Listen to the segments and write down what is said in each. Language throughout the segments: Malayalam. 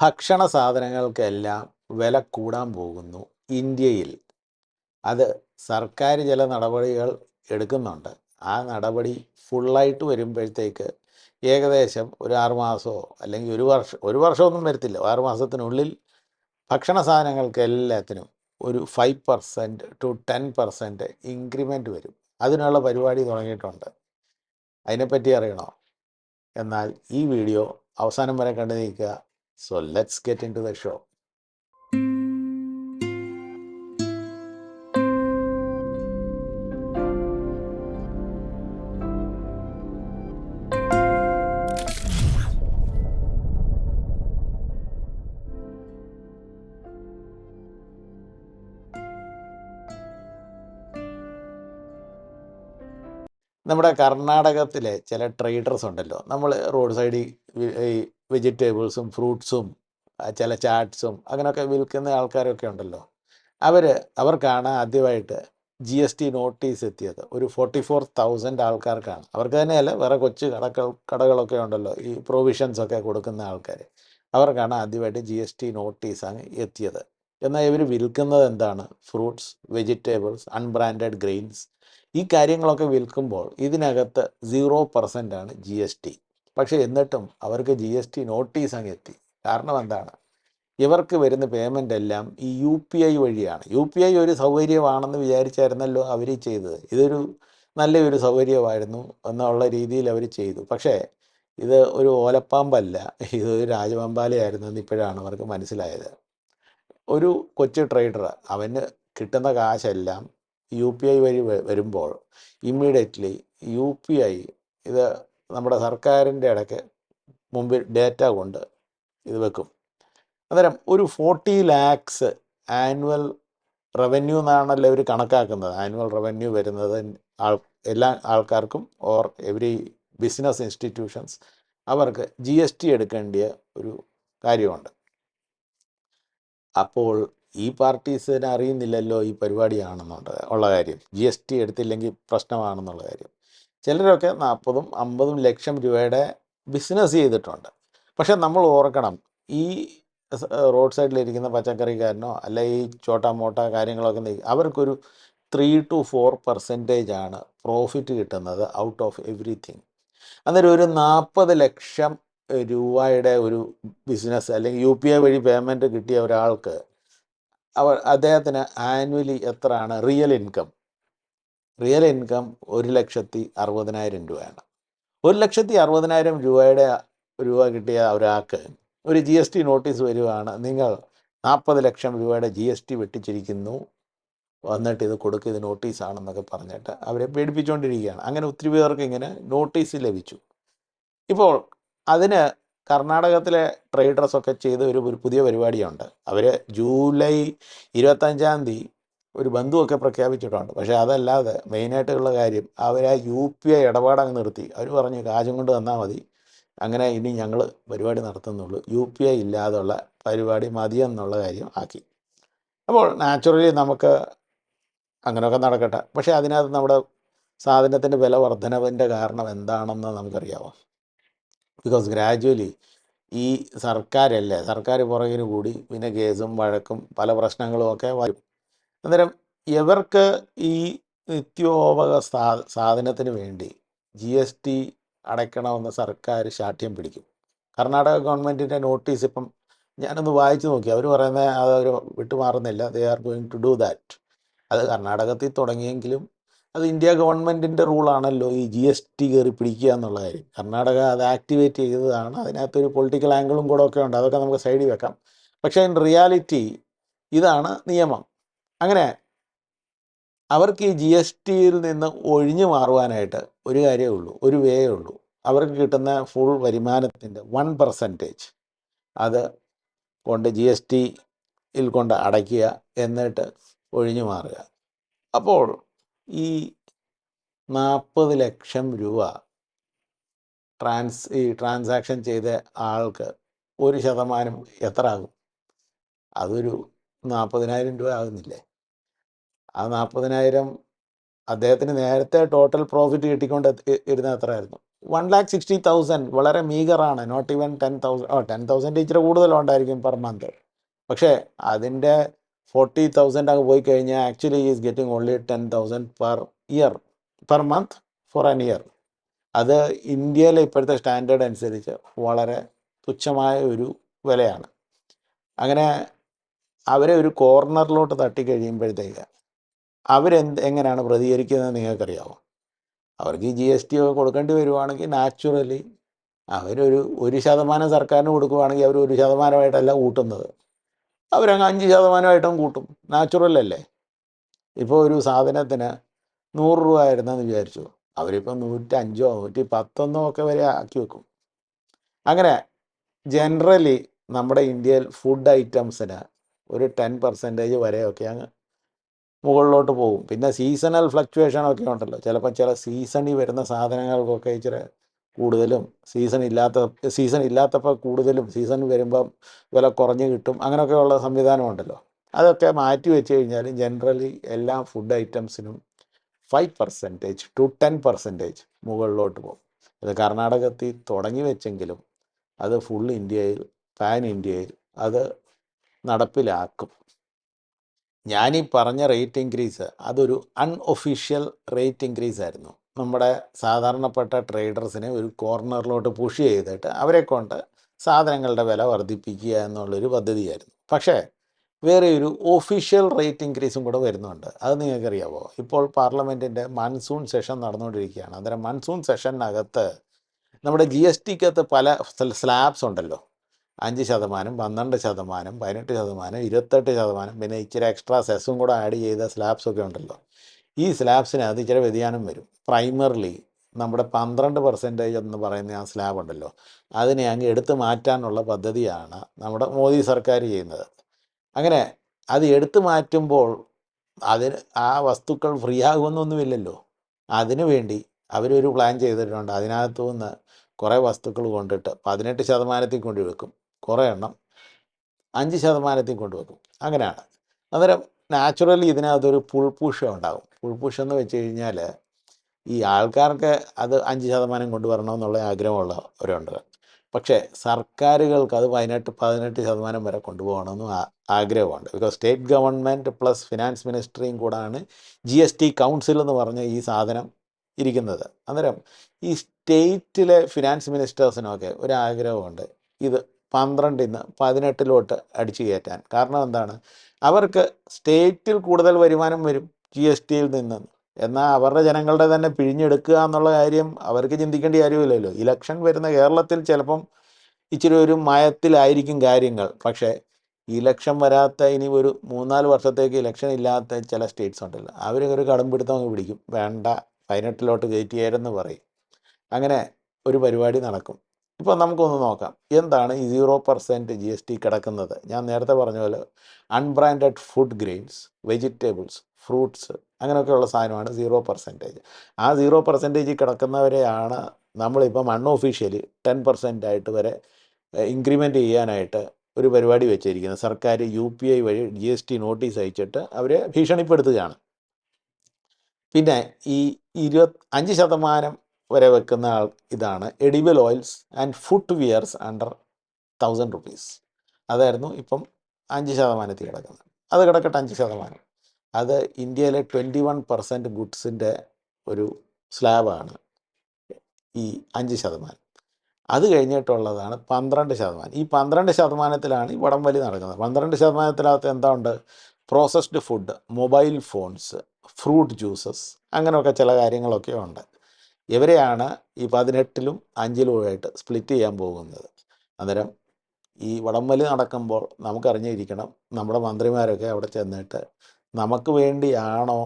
ഭക്ഷണ സാധനങ്ങൾക്കെല്ലാം വില കൂടാൻ പോകുന്നു. ഇന്ത്യയിൽ അത് സർക്കാർ ചില നടപടികൾ എടുക്കുന്നുണ്ട്. ആ നടപടി ഫുള്ളായിട്ട് വരുമ്പോഴത്തേക്ക് ഏകദേശം ഒരു ആറുമാസമോ അല്ലെങ്കിൽ ഒരു വർഷം ഒരു വർഷമൊന്നും വരത്തില്ല. ആറുമാസത്തിനുള്ളിൽ ഭക്ഷണ സാധനങ്ങൾക്ക് എല്ലാത്തിനും ഒരു five percent to ten percent increment വരും. അതിനുള്ള പരിപാടി തുടങ്ങിയിട്ടുണ്ട്. അതിനെപ്പറ്റി അറിയണോ? എന്നാൽ ഈ വീഡിയോ അവസാനം വരെ കണ്ടു നിൽക്കുക. So let's get into the നമ്മുടെ കർണാടകത്തിലെ ചില ട്രേഡേഴ്സ് ഉണ്ടല്ലോ. നമ്മൾ റോഡ് സൈഡിൽ ഈ വെജിറ്റബിൾസും ഫ്രൂട്ട്സും ചില ചാറ്റ്സും അങ്ങനെയൊക്കെ വിൽക്കുന്ന ആൾക്കാരൊക്കെ ഉണ്ടല്ലോ. അവർ അവർക്കാണ് ആദ്യമായിട്ട് ജി എസ് ടി നോട്ടീസ് എത്തിയത്. ഒരു ഫോർട്ടി ഫോർ തൗസൻഡ് ആൾക്കാർക്കാണ്. അവർക്ക് തന്നെയല്ല വേറെ കൊച്ചു കടകൾ കടകളൊക്കെ ഉണ്ടല്ലോ. ഈ പ്രൊവിഷൻസ് ഒക്കെ കൊടുക്കുന്ന ആൾക്കാർ അവർക്കാണ് ആദ്യമായിട്ട് ജി എസ് ടി നോട്ടീസാണ് എത്തിയത്. എന്നാൽ ഇവർ വിൽക്കുന്നത് എന്താണ്? ഫ്രൂട്ട്സ് വെജിറ്റബിൾസ് അൺബ്രാൻഡഡ് ഗ്രെയിൻസ് ഈ കാര്യങ്ങളൊക്കെ വിൽക്കുമ്പോൾ ഇതിനകത്ത് സീറോ പെർസെന്റ് ആണ് ജി എസ് ടി പക്ഷേ എന്നിട്ടും അവർക്ക് ജി എസ് ടി നോട്ടീസ് അങ്ങ് എത്തി. കാരണം എന്താണ്? ഇവർക്ക് വരുന്ന പേയ്മെന്റ് എല്ലാം ഈ യു പി ഐ വഴിയാണ്. യു പി ഐ ഒരു സൗകര്യമാണെന്ന് വിചാരിച്ചായിരുന്നല്ലോ അവർ ചെയ്തത്. ഇതൊരു നല്ലൊരു സൗകര്യമായിരുന്നു എന്നുള്ള രീതിയിൽ അവർ ചെയ്തു. പക്ഷേ ഇത് ഒരു ഓലപ്പാമ്പല്ല. ഇത് ഒരു രാജവമ്പാലയായിരുന്നു എന്ന് ഇപ്പോഴാണ് അവർക്ക് മനസ്സിലായത്. ഒരു കൊച്ചു ട്രേഡർ അവന് കിട്ടുന്ന കാശെല്ലാം യു പി ഐ വഴി വരുമ്പോൾ ഇമ്മീഡിയറ്റ്ലി യു പി ഐ ഇത് നമ്മുടെ സർക്കാരിന്റെ ഇടയ്ക്ക് മുമ്പിൽ ഡേറ്റ കൊണ്ട് ഇത് വെക്കും. അന്നേരം ഒരു ഫോർട്ടി ലാക്സ് ആനുവൽ റവന്യൂ എന്നാണല്ലോ ഇവർ കണക്കാക്കുന്നത്. ആനുവൽ റവന്യൂ വരുന്നത് ആൾ എല്ലാ ആൾക്കാർക്കും ഓർ എവരി ബിസിനസ് ഇൻസ്റ്റിറ്റ്യൂഷൻസ് അവർക്ക് ജി എസ് ടി എടുക്കേണ്ടിയ ഒരു കാര്യമുണ്ട്. അപ്പോൾ ഈ പാർട്ടീസിന് അറിയുന്നില്ലല്ലോ ഈ പരിപാടിയാണെന്നുള്ളത് ഉള്ള കാര്യം. ജി എസ് ടി എടുത്തില്ലെങ്കിൽ പ്രശ്നമാണെന്നുള്ള കാര്യം. ചിലരൊക്കെ നാൽപ്പതും അമ്പതും ലക്ഷം രൂപയുടെ ബിസിനസ് ചെയ്തിട്ടുണ്ട്. പക്ഷെ നമ്മൾ ഓർക്കണം ഈ റോഡ് സൈഡിലിരിക്കുന്ന പച്ചക്കറിക്കാരനോ അല്ലെ ഈ ചോട്ടാ മോട്ട കാര്യങ്ങളൊക്കെ അവർക്കൊരു ത്രീ ടു ഫോർ പെർസെന്റേജ് ആണ് പ്രോഫിറ്റ് കിട്ടുന്നത് ഔട്ട് ഓഫ് എവറിത്തിങ് അന്നേരം ഒരു നാൽപ്പത് ലക്ഷം രൂപയുടെ ഒരു ബിസിനസ് അല്ലെങ്കിൽ യു പി ഐ വഴി പേയ്മെന്റ് കിട്ടിയ ഒരാൾക്ക് അവർ അദ്ദേഹത്തിന് ആനുവലി എത്രയാണ്? റിയൽ ഇൻകം റിയൽ ഇൻകം ഒരു ലക്ഷത്തി അറുപതിനായിരം രൂപയാണ്. ഒരു ലക്ഷത്തി അറുപതിനായിരം രൂപയുടെ രൂപ കിട്ടിയ ഒരാൾക്ക് ഒരു ജി എസ് ടി നോട്ടീസ് വരുവാണ്. നിങ്ങൾ നാൽപ്പത് ലക്ഷം രൂപയുടെ ജി എസ് ടി വെട്ടിച്ചിരിക്കുന്നു. വന്നിട്ട് ഇത് കൊടുക്കുക ഇത് നോട്ടീസാണെന്നൊക്കെ പറഞ്ഞിട്ട് അവരെ പേടിപ്പിച്ചുകൊണ്ടിരിക്കുകയാണ് അങ്ങനെ ഒത്തിരി പേർക്ക് ഇങ്ങനെ നോട്ടീസ് ലഭിച്ചു. ഇപ്പോൾ അതിന് കർണാടകത്തിലെ ട്രേഡേഴ്സൊക്കെ ചെയ്ത ഒരു പുതിയ പരിപാടിയുണ്ട്. അവർ ജൂലൈ ഇരുപത്തഞ്ചാം തീയതി ഒരു ബന്ധുവൊക്കെ പ്രഖ്യാപിച്ചിട്ടുണ്ട്. പക്ഷേ അതല്ലാതെ മെയിനായിട്ടുള്ള കാര്യം അവർ ആ യു പി ഐ ഇടപാടങ്ങ് നിർത്തി. അവർ പറഞ്ഞു കാശും കൊണ്ട് തന്നാൽ മതി. അങ്ങനെ ഇനി ഞങ്ങൾ പരിപാടി നടത്തുന്നുള്ളൂ. യു പി ഐ ഇല്ലാതുള്ള പരിപാടി മതിയെന്നുള്ള കാര്യം ആക്കി. അപ്പോൾ നാച്ചുറലി നമുക്ക് അങ്ങനെയൊക്കെ നടക്കട്ടെ. പക്ഷേ അതിനകത്ത് നമ്മുടെ സാധനത്തിന്റെ വില വർധനവിന്റെ കാരണം എന്താണെന്ന് നമുക്കറിയാമോ ബിക്കോസ് ഗ്രാജുവലി ഈ സർക്കാരല്ലേ സർക്കാർ പുറകിന് കൂടി പിന്നെ കേസും വഴക്കും പല പ്രശ്നങ്ങളും ഒക്കെ വരും അന്നേരം ഇവർക്ക് ഈ നിത്യോപക സാ സാധനത്തിന് വേണ്ടി ജി എസ് ടി അടയ്ക്കണമെന്ന് സർക്കാർ ശാഠ്യം പിടിക്കും. കർണാടക ഗവൺമെന്റിന്റെ നോട്ടീസ് ഇപ്പം ഞാനൊന്ന് വായിച്ചു നോക്കി. അവർ പറയുന്നത് അത് അവർ വിട്ടുമാറുന്നില്ല. They are going to do that അത് കർണാടകത്തിൽ തുടങ്ങിയെങ്കിലും അത് ഇന്ത്യ ഗവൺമെന്റിന്റെ റൂളാണല്ലോ ഈ ജി എസ് ടി കയറി പിടിക്കുക എന്നുള്ള കാര്യം. കർണാടക അത് ആക്ടിവേറ്റ് ചെയ്തതാണ്. അതിനകത്തൊരു പൊളിറ്റിക്കൽ ആംഗിളും കൂടെ ഒക്കെ ഉണ്ട്. അതൊക്കെ നമുക്ക് സൈഡിൽ വെക്കാം. പക്ഷേ ഇൻ റിയാലിറ്റി ഇതാണ് നിയമം. അങ്ങനെ അവർക്ക് ഈ ജി എസ് ടിയിൽ നിന്ന് ഒഴിഞ്ഞു മാറുവാനായിട്ട് ഒരു കാര്യമേ ഉള്ളൂ. ഒരു വേ ഉള്ളൂ. അവർക്ക് കിട്ടുന്ന ഫുൾ വരുമാനത്തിന്റെ വൺ പെർസെന്റേജ് അത് കൊണ്ട് ജി എസ് ടിയിൽ കൊണ്ട് അടയ്ക്കുക എന്നിട്ട് ഒഴിഞ്ഞു മാറുക. അപ്പോൾ ഈ നാൽപ്പത് ലക്ഷം രൂപ ട്രാൻസ് ഈ ട്രാൻസാക്ഷൻ ചെയ്ത ആൾക്ക് ഒരു ശതമാനം എത്ര ആകും അതൊരു നാൽപ്പതിനായിരം രൂപ ആകുന്നില്ലേ? ആ നാൽപ്പതിനായിരം അദ്ദേഹത്തിന് നേരത്തെ ടോട്ടൽ പ്രോഫിറ്റ് കിട്ടിക്കൊണ്ട് ഇരുന്ന എത്രയായിരുന്നു? വൺ ലാക്ക് സിക്സ്റ്റി തൗസൻഡ് വളരെ മീഗറാണ് not even ten thousand oh ten thousand ഇച്ചിരി കൂടുതലുണ്ടായിരിക്കും പെർ മന്ത് പക്ഷേ അതിന്റെ ഫോർട്ടി തൗസൻഡ് അങ്ങ് പോയി കഴിഞ്ഞാൽ actually is getting only ten thousand per year per month for an year അത് ഇന്ത്യയിലെ ഇപ്പോഴത്തെ സ്റ്റാൻഡേർഡ് അനുസരിച്ച് വളരെ തുച്ഛമായ ഒരു വിലയാണ്. അങ്ങനെ അവരെ ഒരു കോർണറിലോട്ട് തട്ടിക്കഴിയുമ്പോഴത്തേക്ക് അവരെന്ത് എങ്ങനെയാണ് പ്രതികരിക്കുന്നത് നിങ്ങൾക്കറിയാമോ അവർക്ക് ഈ ജി എസ് ടി ഒക്കെ കൊടുക്കേണ്ടി വരുവാണെങ്കിൽ നാച്ചുറലി അവരൊരു ഒരു ശതമാനം സർക്കാരിന് കൊടുക്കുവാണെങ്കിൽ അവർ ഒരു ശതമാനമായിട്ടല്ല കൂട്ടുന്നത് അവരങ്ങ് അഞ്ച് ശതമാനമായിട്ടും കൂട്ടും. നാച്ചുറൽ അല്ലേ? ഇപ്പോൾ ഒരു സാധനത്തിന് നൂറ് രൂപ ആയിരുന്നെന്ന് വിചാരിച്ചു. അവരിപ്പോൾ നൂറ്റഞ്ചോ നൂറ്റി പത്തൊന്നോ ഒക്കെ വരെ ആക്കി വെക്കും. അങ്ങനെ ജനറലി നമ്മുടെ ഇന്ത്യയിൽ ഫുഡ് ഐറ്റംസിന് ഒരു ടെൻ പെർസെന്റേജ് വരെയൊക്കെ അങ്ങ് മുകളിലോട്ട് പോകും. പിന്നെ സീസണൽ ഫ്ലക്ച്വേഷൻ ഒക്കെ ഉണ്ടല്ലോ. ചിലപ്പോൾ ചില സീസണിൽ വരുന്ന സാധനങ്ങൾക്കൊക്കെ ഇച്ചിരി കൂടുതലും സീസൺ ഇല്ലാത്ത സീസൺ ഇല്ലാത്തപ്പോൾ കൂടുതലും സീസൺ വരുമ്പം വില കുറഞ്ഞ് കിട്ടും. അങ്ങനെയൊക്കെയുള്ള സംവിധാനമുണ്ടല്ലോ. അതൊക്കെ മാറ്റി വെച്ച് കഴിഞ്ഞാൽ ജനറലി എല്ലാ food ഐറ്റംസിനും five percentage to ten percentage മുകളിലോട്ട് പോകും. ഇത് കർണാടകത്തിൽ തുടങ്ങി വെച്ചെങ്കിലും അത് ഫുൾ ഇന്ത്യയിൽ പാൻ ഇന്ത്യയിൽ അത് നടപ്പിലാക്കും. ഞാനീ പറഞ്ഞ റേറ്റ് ഇൻക്രീസ് അതൊരു അൺഒഫീഷ്യൽ റേറ്റ് ഇൻക്രീസ് ആയിരുന്നു. നമ്മുടെ സാധാരണപ്പെട്ട ട്രേഡേഴ്സിനെ ഒരു കോർണറിലോട്ട് പുഷ് ചെയ്തിട്ട് അവരെ കൊണ്ട് സാധനങ്ങളുടെ വില വർദ്ധിപ്പിക്കുക എന്നുള്ളൊരു പദ്ധതിയായിരുന്നു. പക്ഷേ വേറെ ഒരു ഒഫീഷ്യൽ റേറ്റ് ഇൻക്രീസും കൂടെ വരുന്നുണ്ട്. അത് നിങ്ങൾക്കറിയാവോ? ഇപ്പോൾ പാർലമെന്റിന്റെ മൺസൂൺ സെഷൻ നടന്നുകൊണ്ടിരിക്കുകയാണ്. അന്നേരം മൺസൂൺ സെഷനകത്ത് നമ്മുടെ ജി എസ് ടിക്കകത്ത് പല സ്ലാബ്സ് ഉണ്ടല്ലോ. അഞ്ച് ശതമാനം പന്ത്രണ്ട് ശതമാനം പതിനെട്ട് ശതമാനം ഇരുപത്തെട്ട് ശതമാനം പിന്നെ ഇച്ചിരി എക്സ്ട്രാ സെസ്സും കൂടെ ആഡ് ചെയ്ത സ്ലാബ്സൊക്കെ ഉണ്ടല്ലോ. ഈ സ്ലാബ്സിനകത്ത് ഇച്ചിരി വ്യതിയാനം വരും. പ്രൈമർലി നമ്മുടെ പന്ത്രണ്ട് പെർസെന്റേജ് എന്ന് പറയുന്ന ആ സ്ലാബ് ഉണ്ടല്ലോ അതിനെ അങ്ങ് എടുത്തു മാറ്റാനുള്ള പദ്ധതിയാണ് നമ്മുടെ മോദി സർക്കാർ ചെയ്യുന്നത്. അങ്ങനെ അത് എടുത്തു മാറ്റുമ്പോൾ അതിന് ആ വസ്തുക്കൾ ഫ്രീ ആകുമെന്നൊന്നുമില്ലല്ലോ. അതിനു വേണ്ടി അവരൊരു പ്ലാൻ ചെയ്തിട്ടുണ്ട്. അതിനകത്തു നിന്ന് കുറേ വസ്തുക്കൾ കൊണ്ടിട്ട് പതിനെട്ട് ശതമാനത്തിൽ കൊണ്ടുവെക്കും കുറേ എണ്ണം അഞ്ച് ശതമാനത്തിൽ കൊണ്ടുവെക്കും അങ്ങനെയാണ്. അന്നേരം നാച്ചുറലി ഇതിനകത്തൊരു പുൾപുഷ് ഉണ്ടാകും പുൾപുഷ് എന്ന് വെച്ച് കഴിഞ്ഞാൽ ഈ ആൾക്കാർക്ക് അത് അഞ്ച് ശതമാനം കൊണ്ടുവരണമെന്നുള്ള ആഗ്രഹമുള്ളവരുണ്ട് പക്ഷേ സർക്കാരുകൾക്ക് അത് പതിനെട്ട് പതിനെട്ട് ശതമാനം വരെ കൊണ്ടുപോകണമെന്നും ആഗ്രഹമുണ്ട്. Because state government plus finance മിനിസ്ട്രിയും കൂടാണ് ജി എസ് ടി കൗൺസിൽ എന്ന് പറഞ്ഞ ഈ സാധനം ഇരിക്കുന്നത്. അന്നേരം ഈ സ്റ്റേറ്റിലെ ഫിനാൻസ് മിനിസ്റ്റേഴ്സിനൊക്കെ ഒരാഗ്രഹമുണ്ട്. ഇത് പന്ത്രണ്ടിൽ നിന്ന് പതിനെട്ടിലോട്ട് അടിച്ചു കയറ്റാൻ. കാരണം എന്താണ്? അവർക്ക് സ്റ്റേറ്റിൽ കൂടുതൽ വരുമാനം വരും ജി എസ് ടിയിൽ നിന്ന്. എന്നാൽ അവരുടെ ജനങ്ങളുടെ തന്നെ പിഴിഞ്ഞെടുക്കുക എന്നുള്ള കാര്യം അവർക്ക് ചിന്തിക്കേണ്ട കാര്യമില്ലല്ലോ. ഇലക്ഷൻ വരുന്ന കേരളത്തിൽ ചിലപ്പം ഇച്ചിരി ഒരു മയത്തിലായിരിക്കും കാര്യങ്ങൾ. പക്ഷേ ഇലക്ഷൻ വരാത്ത ഇനി ഒരു മൂന്നാൽ വർഷത്തേക്ക് ഇലക്ഷൻ ഇല്ലാത്ത ചില സ്റ്റേറ്റ്സ് ഉണ്ടല്ലോ. അവർ ഒരു കടമ്പിടുത്തം അങ്ങ് പിടിക്കും. വേണ്ട പതിനെട്ടിലോട്ട് കയറ്റിയായിരുന്നു പറയും. അങ്ങനെ ഒരു പരിപാടി നടക്കും. ഇപ്പോൾ നമുക്കൊന്ന് നോക്കാം. എന്താണ് ഈ zero percent G S T കിടക്കുന്നത്? ഞാൻ നേരത്തെ പറഞ്ഞ പോലെ unbranded food grains vegetables fruits അങ്ങനെയൊക്കെയുള്ള സാധനമാണ് സീറോ പെർസെന്റേജ് ആ സീറോ പെർസെന്റേജ് കിടക്കുന്നവരെയാണ് നമ്മളിപ്പം അൺഒഫീഷ്യലി ടെൻ പെർസെന്റ് ആയിട്ട് വരെ ഇൻക്രിമെന്റ് ചെയ്യാനായിട്ട് ഒരു പരിപാടി വെച്ചിരിക്കുന്നത്. സർക്കാർ യു പി ഐ വഴി ജി എസ് ടി നോട്ടീസ് അയച്ചിട്ട് അവരെ ഭീഷണിപ്പെടുത്തുകയാണ്. പിന്നെ ഈ ഇരുപത്തി അഞ്ച് ശതമാനം വരെ വെക്കുന്ന ആൾ ഇതാണ്. Edible oils and footwears under thousand rupees അതായിരുന്നു ഇപ്പം അഞ്ച് ശതമാനത്തിൽ കിടക്കുന്നത്. അത് കിടക്കട്ടെ അഞ്ച് ശതമാനം. അത് ഇന്ത്യയിലെ ട്വന്റി വൺ പെർസെന്റ് ഗുഡ്സിന്റെ ഒരു സ്ലാബാണ് ഈ അഞ്ച് ശതമാനം. അത് കഴിഞ്ഞിട്ടുള്ളതാണ് പന്ത്രണ്ട് ശതമാനം. ഈ പന്ത്രണ്ട് ശതമാനത്തിലാണ് ഈ വടം വലി നടക്കുന്നത്. പന്ത്രണ്ട് ശതമാനത്തിനകത്ത് എന്താ ഉണ്ട് processed food mobile phones fruit juices അങ്ങനെയൊക്കെ ചില കാര്യങ്ങളൊക്കെ ഉണ്ട്. ഇവരെയാണ് ഈ പതിനെട്ടിലും അഞ്ചിലുമായിട്ട് സ്പ്ലിറ്റ് ചെയ്യാൻ പോകുന്നത്. അന്നേരം ഈ വടംവലി നടക്കുമ്പോൾ നമുക്കറിഞ്ഞിരിക്കണം നമ്മുടെ മന്ത്രിമാരൊക്കെ അവിടെ ചെന്നിട്ട് നമുക്ക് വേണ്ടിയാണോ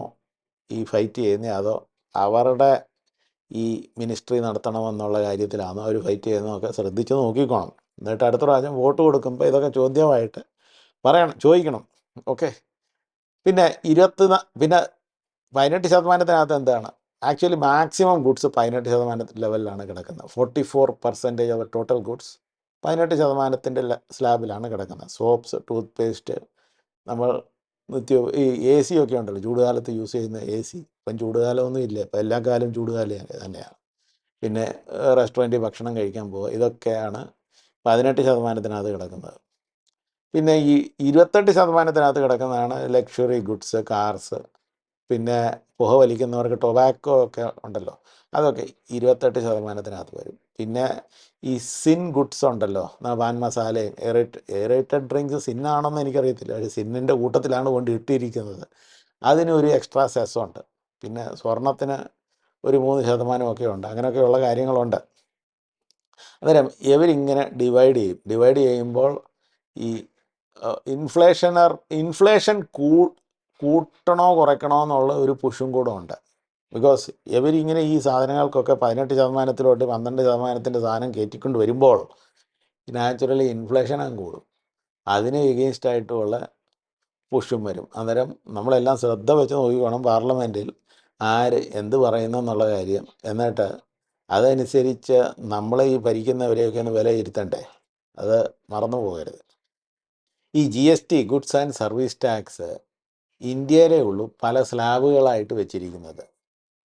ഈ ഫൈറ്റ് ചെയ്യുന്നത് അതോ അവരുടെ ഈ മിനിസ്ട്രി നടത്തണമെന്നുള്ള കാര്യത്തിലാണോ അവർ ഫൈറ്റ് ചെയ്യുന്നതൊക്കെ ശ്രദ്ധിച്ച് നോക്കിക്കോണം. എന്നിട്ട് അടുത്ത പ്രാവശ്യം വോട്ട് കൊടുക്കുമ്പോൾ ഇതൊക്കെ ചോദ്യമായിട്ട് പറയണം ചോദിക്കണം. ഓക്കെ പിന്നെ ഇരുപത്തി പിന്നെ പതിനെട്ട് ശതമാനത്തിനകത്ത് എന്താണ്? ആക്ച്വലി മാക്സിമം ഗുഡ്സ് പതിനെട്ട് ശതമാനം ലെവലിലാണ് കിടക്കുന്നത്. Forty four percentage of total goods പതിനെട്ട് ശതമാനത്തിന്റെ സ്ലാബിലാണ് കിടക്കുന്നത്. സോപ്സ് ടൂത്ത് പേസ്റ്റ് നമ്മൾ നിത്യ ഈ എ സി ഒക്കെ ഉണ്ടല്ലോ. ചൂടുകാലത്ത് യൂസ് ചെയ്യുന്ന എ സി ഇപ്പം ചൂടുകാലമൊന്നും ഇല്ല. ഇപ്പം എല്ലാ കാലവും ചൂടുകാലം തന്നെയാണ്. പിന്നെ റെസ്റ്റോറന്റിൽ ഭക്ഷണം കഴിക്കാൻ പോവുക. ഇതൊക്കെയാണ് പതിനെട്ട് ശതമാനത്തിനകത്ത് കിടക്കുന്നത്. പിന്നെ ഈ ഇരുപത്തെട്ട് ശതമാനത്തിനകത്ത് കിടക്കുന്നതാണ് ലക്ഷറി ഗുഡ്സ് കാർസ് പിന്നെ പുക വലിക്കുന്നവർക്ക് ടൊബാക്കോ ഒക്കെ ഉണ്ടല്ലോ. അതൊക്കെ ഇരുപത്തെട്ട് ശതമാനത്തിനകത്ത് വരും. പിന്നെ ഈ സിൻ ഗുഡ്സ് ഉണ്ടല്ലോ. വാൻ മസാലയും എയറേറ്റ് എയറേറ്റഡ് ഡ്രിങ്ക്സ് സിന്നാണെന്ന് എനിക്കറിയത്തില്ല. പക്ഷേ സിന്നിന്റെ കൂട്ടത്തിലാണ് കൊണ്ട് ഇട്ടിരിക്കുന്നത്. അതിനൊരു എക്സ്ട്രാ സെസ്സുണ്ട് പിന്നെ സ്വർണത്തിന് ഒരു മൂന്ന് ശതമാനമൊക്കെ ഉണ്ട്. അങ്ങനെയൊക്കെയുള്ള കാര്യങ്ങളുണ്ട്. അന്നേരം ഇവരിങ്ങനെ ഡിവൈഡ് ചെയ്യും. ഡിവൈഡ് ചെയ്യുമ്പോൾ ഈ ഇൻഫ്ലേഷനർ ഇൻഫ്ലേഷൻ കൂ കൂട്ടണോ കുറയ്ക്കണോ എന്നുള്ള ഒരു പുഷും കൂടെ ഉണ്ട്. ബിക്കോസ് ഇവരിങ്ങനെ ഈ സാധനങ്ങൾക്കൊക്കെ പതിനെട്ട് ശതമാനത്തിലോട്ട് പന്ത്രണ്ട് ശതമാനത്തിന്റെ സാധനം കയറ്റിക്കൊണ്ട് വരുമ്പോൾ നാച്ചുറലി ഇൻഫ്ലേഷൻ അങ്ങ് കൂടും. അതിന് എഗെയിൻസ്റ്റ് ആയിട്ടുള്ള പുഷും വരും. അന്നേരം നമ്മളെല്ലാം ശ്രദ്ധ വെച്ച് നോക്കിക്കോണം പാർലമെന്റിൽ ആര് എന്ത് പറയുന്നു എന്നുള്ള കാര്യം. എന്നിട്ട് അതനുസരിച്ച് നമ്മളെ ഈ ഭരിക്കുന്നവരെയൊക്കെ ഒന്ന് വിലയിരുത്തണ്ടേ? അത് മറന്നു പോകരുത്. ഈ G S T goods and service tax ഇന്ത്യയിലേ ഉള്ളൂ പല സ്ലാബുകളായിട്ട് വെച്ചിരിക്കുന്നത്.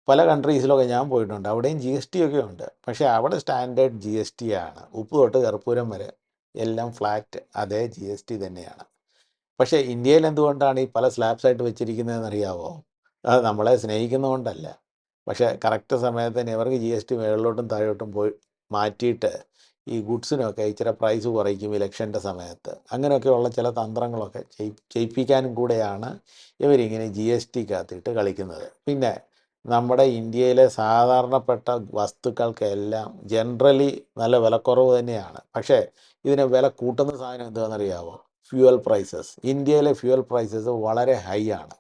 പല കൺട്രീസിലൊക്കെ ഞാൻ പോയിട്ടുണ്ട്. അവിടെയും ജി എസ് ടി ഒക്കെ ഉണ്ട്. പക്ഷേ അവിടെ സ്റ്റാൻഡേർഡ് ജി എസ് ടി ആണ്. ഉപ്പ് തൊട്ട് കർപ്പൂരം വരെ എല്ലാം ഫ്ലാറ്റ് അതേ ജി എസ് ടി തന്നെയാണ്. പക്ഷേ ഇന്ത്യയിൽ എന്തുകൊണ്ടാണ് ഈ പല സ്ലാബ്സ് ആയിട്ട് വെച്ചിരിക്കുന്നതെന്ന് അറിയാവോ? അത് നമ്മളെ സ്നേഹിക്കുന്നതുകൊണ്ടല്ല. പക്ഷേ കറക്റ്റ് സമയത്ത് തന്നെ ഇവർക്ക് ജി എസ് ടി മുകളിലോട്ടും താഴോട്ടും പോയി മാറ്റിയിട്ട് ഈ ഗുഡ്സിനൊക്കെ ഇച്ചിരി പ്രൈസ് കുറയ്ക്കും ഇലക്ഷന്റെ സമയത്ത്. അങ്ങനെയൊക്കെയുള്ള ചില തന്ത്രങ്ങളൊക്കെ ചെയ് ചെയ്യിപ്പിക്കാനും കൂടെയാണ് ഇവരിങ്ങനെ ജി എസ് ടിക്കകത്തിട്ട് കളിക്കുന്നത്. പിന്നെ നമ്മുടെ ഇന്ത്യയിലെ സാധാരണപ്പെട്ട വസ്തുക്കൾക്കെല്ലാം ജനറലി നല്ല വിലക്കുറവ് തന്നെയാണ്. പക്ഷേ ഇതിന് വില കൂട്ടുന്ന സാധനം എന്താണെന്നറിയാമോ ഫ്യൂവൽ പ്രൈസസ്. ഇന്ത്യയിലെ ഫ്യൂവൽ പ്രൈസസ് വളരെ ഹൈ ആണ്.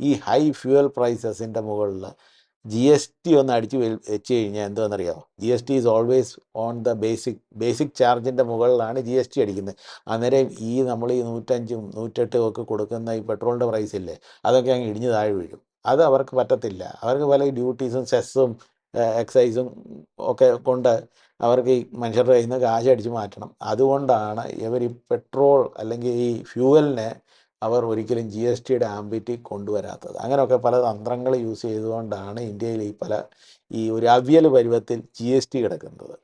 ഈ ഹൈ ഫ്യൂവൽ പ്രൈസസിന്റെ മുകളിൽ ജി എസ് ടി ഒന്ന് അടിച്ച് വെച്ച് കഴിഞ്ഞാൽ എന്താണെന്നറിയാമോ G S T is always on the basic basic ചാർജിന്റെ മുകളിലാണ് ജി എസ് ടി അടിക്കുന്നത്. അന്നേരം ഈ നമ്മൾ ഈ നൂറ്റഞ്ചും നൂറ്റെട്ടും ഒക്കെ കൊടുക്കുന്ന ഈ പെട്രോളിന്റെ പ്രൈസ് ഇല്ലേ അതൊക്കെ അങ്ങ് ഇടിഞ്ഞ് താഴെ വീഴും. അത് അവർക്ക് പറ്റത്തില്ല. അവർക്ക് പല ഡ്യൂട്ടീസും സെസ്സും എക്സൈസും ഒക്കെ കൊണ്ട് അവർക്ക് ഈ മനുഷ്യരുടെ കയ്യിൽ നിന്ന് കാശ് അടിച്ച് മാറ്റണം. അതുകൊണ്ടാണ് ഇവർ ഈ പെട്രോൾ അല്ലെങ്കിൽ ഈ ഫ്യൂവലിനെ അവർ ഒരിക്കലും ജി എസ് ടിയുടെ ആംബിറ്റിൽ കൊണ്ടുവരാത്തത്. അങ്ങനെയൊക്കെ പല തന്ത്രങ്ങൾ യൂസ് ചെയ്തുകൊണ്ടാണ് ഇന്ത്യയിൽ ഈ പല ഈ ഒരു അവ്യൽ പരുവത്തിൽ ജി എസ് ടി കിടക്കുന്നത്.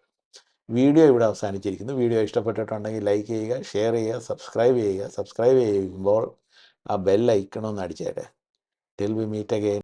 വീഡിയോ ഇവിടെ അവസാനിച്ചിരിക്കുന്നു. വീഡിയോ ഇഷ്ടപ്പെട്ടിട്ടുണ്ടെങ്കിൽ ലൈക്ക് ചെയ്യുക ഷെയർ ചെയ്യുക സബ്സ്ക്രൈബ് ചെയ്യുക. സബ്സ്ക്രൈബ് ചെയ്യുമ്പോൾ ആ ബെൽ അടിച്ചേട്ടെ ടിൽ വി മീറ്റ് അഗെയിൻ